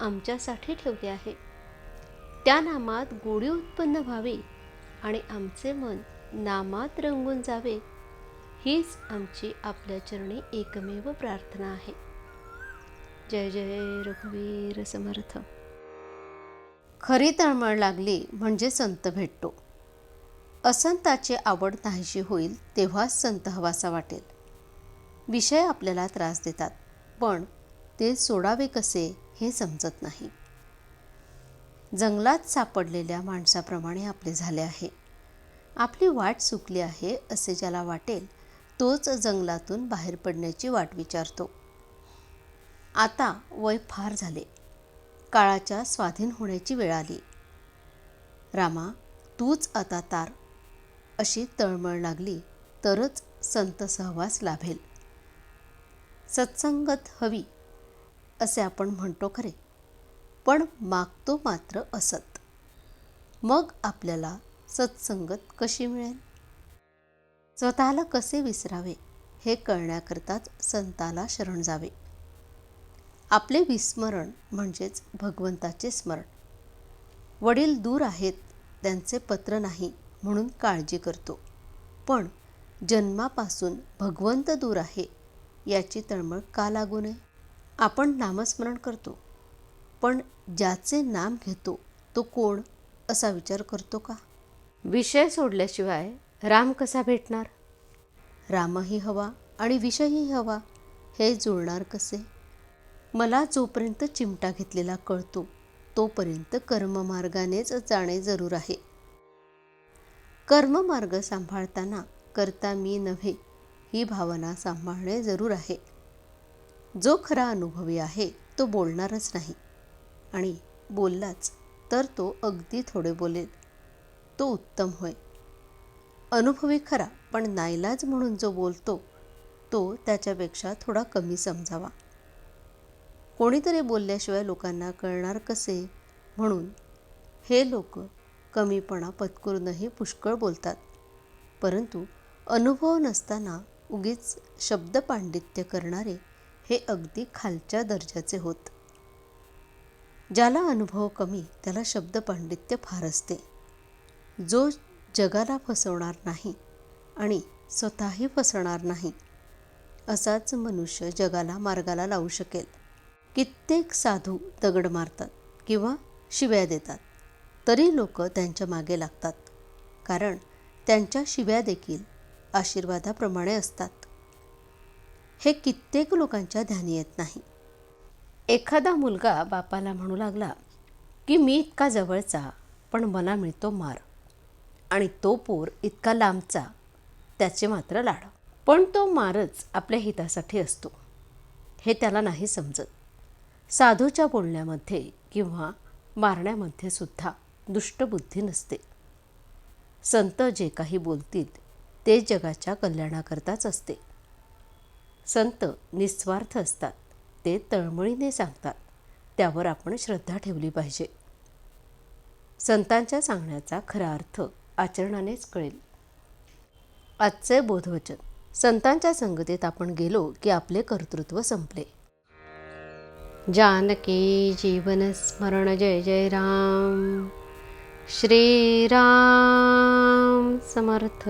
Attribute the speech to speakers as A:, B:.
A: आमच्यासाठी ठेवले आहे. त्या नामात गोडी उत्पन्न व्हावी आणि आमचे मन नामात रंगून जावे हीच आमची आपल्या चरणी एकमेव प्रार्थना आहे. जय जय रघुवीर समर्थ. खरी तळमळ लागली म्हणजे संत भेटतो. असंताची आवड नाहीशी होईल तेव्हाच संत हवासा वाटेल. विषय आपल्याला त्रास देतात पण ते सोडावे कसे? हे समजत नाही. जंगलात सापडलेल्या माणसाप्रमाणे आपले झाले आहे. आपली वाट चुकली आहे असे ज्याला वाटेल तोच जंगलातून बाहेर पडण्याची वाट विचारतो. आता वय फार झाले. काळाच्या स्वाधीन होण्याची वेळ आली. रामा तूच आता तार. अशी तळमळ लागली तरच संत सहवास लाभेल. सत्संगत हवी. असे आपण म्हणतो खरे. पण मागतो मात्र असत. मग आपल्याला सत्संगत कशी मिळेल? स्वतःला कसे विसरावे? हे कळण्याकरताच संताला शरण जावे. आपले विस्मरण म्हणजेच भगवंताचे स्मरण. वडील दूर आहेत त्यांचे पत्र नाही म्हणून काळजी करतो. पण जन्मापासून भगवंत दूर आहे याची तळमळ का लागू नये? आपण नामस्मरण करतो. पण ज्याचे नाम घेतो तो कोण असा विचार करतो का? विषय सोडल्याशिवाय राम कसा भेटणार? रामही हवा आणि विषयही हवा हे जुळणार कसे? मला जोपर्यंत चिमटा घेतलेला कळतो तोपर्यंत कर्ममार्गानेच जाणे जरूर आहे. कर्ममार्ग सांभाळताना करता मी नव्हे ही भावना सांभाळणे जरूर आहे. जो खरा अनुभवी आहे तो बोलणारच नाही. आणि बोललाच तर तो अगदी थोडे बोलेल. तो उत्तम होय. अनुभवी खरा पण नाईलाज म्हणून जो बोलतो तो त्याच्यापेक्षा थोडा कमी समजावा. कोणीतरी बोलल्याशिवाय लोकांना कळणार कसे? म्हणून हे लोक कमीपणा पत्करूनही पुष्कळ बोलतात. परंतु अनुभव नसताना उगीच शब्दपांडित्य करणारे हे अगदी खालच्या दर्जाचे होत. ज्याला अनुभव कमी त्याला शब्द पांडित्य फार असते. जो जगाला फसवणार नाही आणि स्वतःही फसणार नाही असाच मनुष्य जगाला मार्गाला लावू शकेल. कित्येक साधू दगड मारतात किंवा शिव्या देतात तरी लोक त्यांच्या मागे लागतात. कारण त्यांच्या शिव्या देखील आशीर्वादाप्रमाणे असतात. हे कित्येक लोकांच्या ध्यानी येत नाही. एखादा मुलगा बापाला म्हणू लागला की मी इतका जवळचा पण मला मिळतो मार. आणि तो पोर इतका लांबचा त्याचे मात्र लाड. पण तो मारच आपल्या हितासाठी असतो. हे त्याला नाही समजत. साधूच्या बोलण्यामध्ये किंवा मारण्यामध्ये सुद्धा दुष्टबुद्धी नसते. संत जे काही बोलतील ते जगाच्या कल्याणाकरताच असते. संत निस्वार्थ असतात. ते तळमळीने सांगतात. त्यावर आपण श्रद्धा ठेवली पाहिजे. संतांच्या सांगण्याचा खरा अर्थ आचरणानेच कळेल. आजचे बोधवचन. संतांच्या संगतीत आपण गेलो की आपले कर्तृत्व संपले. जानकी जीवन स्मरण जय जय राम. श्रीराम समर्थ.